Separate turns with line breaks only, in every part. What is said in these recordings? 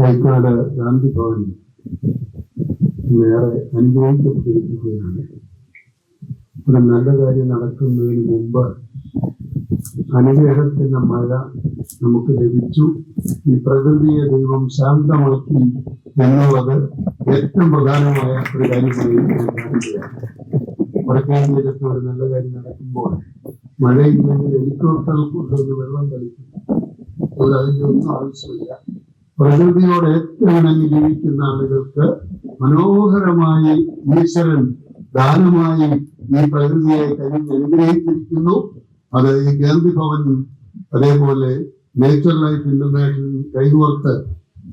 തൈക്കാട് ഗാന്ധി ഭവൻ ഏറെ അനുഗ്രഹിക്കപ്പെട്ടിരിക്കുകയാണ്. ഒരു നല്ല കാര്യം നടക്കുന്നതിന് മുമ്പ് അനുഗ്രഹത്തിന്റെ മഴ നമുക്ക് ലഭിച്ചു. ഈ പ്രകൃതിയെ ദൈവം ശാന്തമാക്കി എന്നുള്ളത് ഏറ്റവും പ്രധാനമായ ഒരു കാര്യമായി ഞാൻ കാണുകയാണ് വടക്കേന്ത്യയിലൊക്കെ ഒരു നല്ല കാര്യം നടക്കുമ്പോൾ മഴയില്ലെങ്കിൽ ഹെലികോപ്റ്ററിൽ കൊണ്ടുവന്ന് വെള്ളം കളിക്കും ഇവിടെ അതിന്റെ ഒന്നും ആവശ്യമില്ല. പ്രകൃതിയോട് ഏറ്റവും ഇണങ്ങി ജീവിക്കുന്ന ആളുകൾക്ക് മനോഹരമായി ഈശ്വരൻ ദാനമായി ഈ പ്രകൃതിയെ കഴിഞ്ഞ് അനുഗ്രഹിച്ചിരിക്കുന്നു. അത് ഈ ഗാന്ധി ഭവൻ അതേപോലെ നേച്ചർ ലൈഫ് ഇന്റർനാഷണൽ കൈകോർത്ത്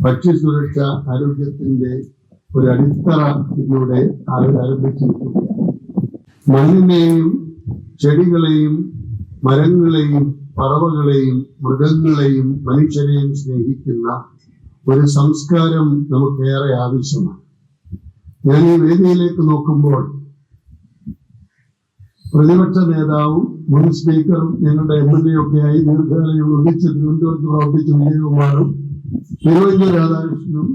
ഭക്ഷ്യ സുരക്ഷ ആരോഗ്യത്തിന്റെ ഒരു അടിത്തറ ഇതിലൂടെ ആരംഭിച്ചിരിക്കുന്നു. മണ്ണിനെയും ചെടികളെയും മരങ്ങളെയും പറവകളെയും മൃഗങ്ങളെയും മനുഷ്യരെയും സ്നേഹിക്കുന്ന ഒരു സംസ്കാരം നമുക്കേറെ ആവശ്യമാണ്. ഞാൻ ഈ വേദിയിലേക്ക് നോക്കുമ്പോൾ പ്രതിപക്ഷ നേതാവും മുൻ സ്പീക്കറും ഞങ്ങളുടെ എം എൽ എ ഒക്കെ ആയി ദീർഘകാലം ഒന്നിച്ച് തിരുവനന്തപുരത്ത് പ്രവർത്തിച്ച വിജയകുമാറും തിരുവഞ്ചൂർ രാധാകൃഷ്ണനും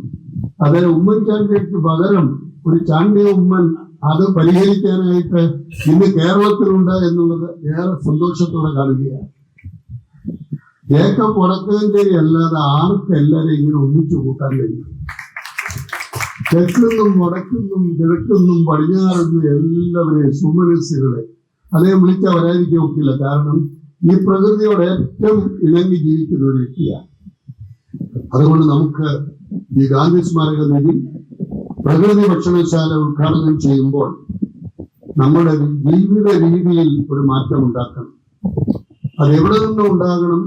അത് ഉമ്മൻചാണ്ടിക്ക് പകരം ഒരു ചാണ്ടി ഉമ്മൻ അത് പരിഹരിക്കാനായിട്ട് ഇന്ന് കേരളത്തിലുണ്ട് എന്നുള്ളത് ഏറെ സന്തോഷത്തോടെ കാണുകയാണ്. ജേക്കബ് വടക്കഞ്ചേരി അല്ലാതെ ആർക്ക് എല്ലാവരെയും ഇങ്ങനെ ഒന്നിച്ചു കൂട്ടാൻ കഴിയും തെക്കുന്നും വടക്കുന്നും കിഴക്കുന്നും പടിഞ്ഞാറുന്നു എല്ലാവരെയും സുമനസ്സുകളെ. അദ്ദേഹം വിളിച്ചാൽ വരാതിരിക്കാൻ ഒക്കില്ല. കാരണം ഈ പ്രകൃതിയോട് ഏറ്റവും ഇണങ്ങി ജീവിക്കുന്ന ഒരു വ്യക്തിയാണ്. അതുകൊണ്ട് നമുക്ക് ഈ ഗാന്ധി സ്മാരക നിധി പ്രകൃതി ഭക്ഷണശാല ഉദ്ഘാടനം ചെയ്യുമ്പോൾ നമ്മുടെ ജീവിത രീതിയിൽ ഒരു മാറ്റം ഉണ്ടാക്കണം അത് എവിടെ നിന്നും ഉണ്ടാകണം?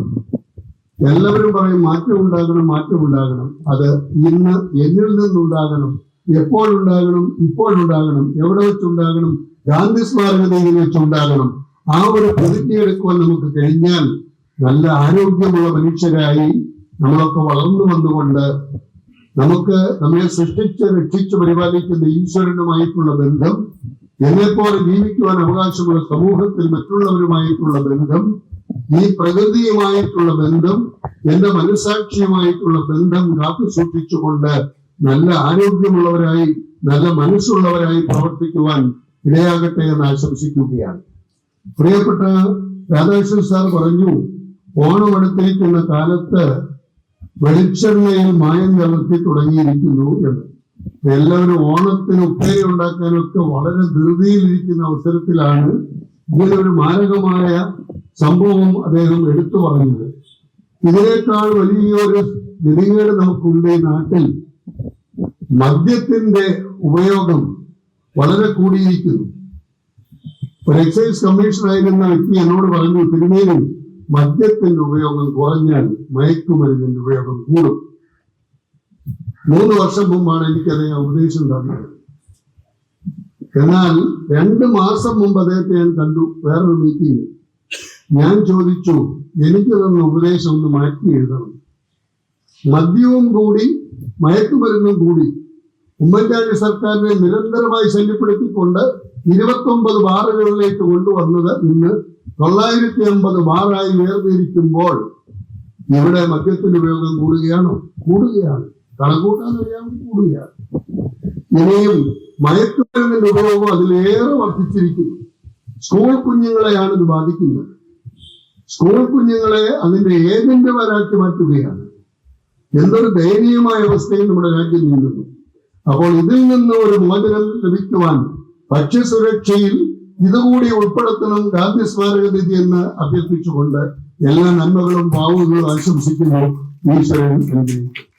എല്ലാവരും പറയും മാറ്റം ഉണ്ടാകണം മാറ്റം ഉണ്ടാകണം അത് ഇന്ന് എന്നിൽ നിന്നുണ്ടാകണം എപ്പോഴുണ്ടാകണം ഇപ്പോഴുണ്ടാകണം എവിടെ വെച്ചുണ്ടാകണം ഗാന്ധി സ്മാരകതയിൽ വെച്ചുണ്ടാകണം. ആ ഒരു പ്രതിജ്ഞ എടുക്കുവാൻ നമുക്ക് കഴിഞ്ഞാൽ നല്ല ആരോഗ്യമുള്ള മനുഷ്യരായി നമ്മളൊക്കെ വളർന്നു വന്നുകൊണ്ട് നമുക്ക് നമ്മെ സൃഷ്ടിച്ച് രക്ഷിച്ച് പരിപാലിക്കുന്ന ഈശ്വരനുമായിട്ടുള്ള ബന്ധം എന്നെപ്പോലെ ജീവിക്കുവാൻ അവകാശമുള്ള സമൂഹത്തിൽ മറ്റുള്ളവരുമായിട്ടുള്ള ബന്ധം ഈ പ്രകൃതിയുമായിട്ടുള്ള ബന്ധം എന്റെ മനസാക്ഷിയുമായിട്ടുള്ള ബന്ധം കാത്തു സൂക്ഷിച്ചുകൊണ്ട് നല്ല ആരോഗ്യമുള്ളവരായി നല്ല മനസ്സുള്ളവരായി പ്രവർത്തിക്കുവാൻ ഇടയാകട്ടെ എന്ന് ആശംസിക്കുകയാണ്. പ്രിയപ്പെട്ട രാധാകൃഷ്ണൻ സാർ പറഞ്ഞു ഓണം അടുത്തിരിക്കുന്ന കാലത്ത് വെളിച്ചെണ്ണയിൽ മായം കലർത്തി തുടങ്ങിയിരിക്കുന്നു എന്ന്. എല്ലാവരും ഓണത്തിന് ഉപ്പേരി ഉണ്ടാക്കാനൊക്കെ വളരെ ധൃതിയിലിരിക്കുന്ന അവസരത്തിലാണ് ഇങ്ങനെ ഒരു മാരകമായ സംഭവം അദ്ദേഹം എടുത്തു പറഞ്ഞത്. ഇതിനേക്കാൾ വലിയൊരു ഗതികേട് നമുക്കുണ്ട് നാട്ടിൽ. മദ്യത്തിന്റെ ഉപയോഗം വളരെ കൂടിയിരിക്കുന്നു. ഒരു എക്സൈസ് കമ്മീഷണറായിരുന്ന വ്യക്തി എന്നോട് പറഞ്ഞു തിരുമേനി മദ്യത്തിന്റെ ഉപയോഗം കുറഞ്ഞാൽ മയക്കുമരുന്നിന്റെ ഉപയോഗം കൂടും. മൂന്ന് വർഷം മുമ്പാണ് എനിക്ക് അദ്ദേഹം ഉപദേശം തന്നത്. എന്നാൽ രണ്ട് മാസം മുമ്പ് അദ്ദേഹത്തെ ഞാൻ കണ്ടു വേറൊരു മീറ്റിംഗ് ഞാൻ ചോദിച്ചു എനിക്ക് ഉപദേശം ഒന്ന് മാറ്റി എഴുതണം. മദ്യവും കൂടി മയക്കുമരുന്നും കൂടി ഉമ്മൻചാണ്ടി സർക്കാരിനെ നിരന്തരമായി ശല്യപ്പെടുത്തിക്കൊണ്ട് ഇരുപത്തൊമ്പത് ബാറുകളിലേക്ക് കൊണ്ടുവന്നത് ഇന്ന് തൊള്ളായിരത്തി അമ്പത് ബാറായി വേർതിരിക്കുമ്പോൾ ഇവിടെ മദ്യത്തിന്റെ ഉപയോഗം കൂടുകയാണോ? കൂടുകയാണ്. കണക്കൂട്ടാൻ അറിയാമെങ്കിൽ കൂടുകയാണ്. ഇനിയും മയക്കുമരുന്നിന്റെ ഉപയോഗം അതിലേറെ വർദ്ധിച്ചിരിക്കുന്നു. സ്കൂൾ കുഞ്ഞുങ്ങളെയാണ് ഇത് ബാധിക്കുന്നത്. സ്കൂൾ കുഞ്ഞുങ്ങളെ അതിന്റെ ഏജന്റുമാരാക്കി മാറ്റുകയാണ്. എന്തൊരു ദയനീയമായ അവസ്ഥയിൽ നമ്മുടെ രാജ്യം നീങ്ങുന്നു. അപ്പോൾ ഇതിൽ നിന്ന് ഒരു മോചനം ലഭിക്കുവാൻ ഭക്ഷ്യസുരക്ഷയിൽ ഇതുകൂടി ഉൾപ്പെടുത്തണം ഗാന്ധി സ്മാരക നിധി എന്ന് അഭ്യർത്ഥിച്ചുകൊണ്ട് എല്ലാ നന്മകളും ഭാവുകളും ആശംസിക്കുന്നു. ഈശ്വരൻ അനുഗ്രഹിക്കും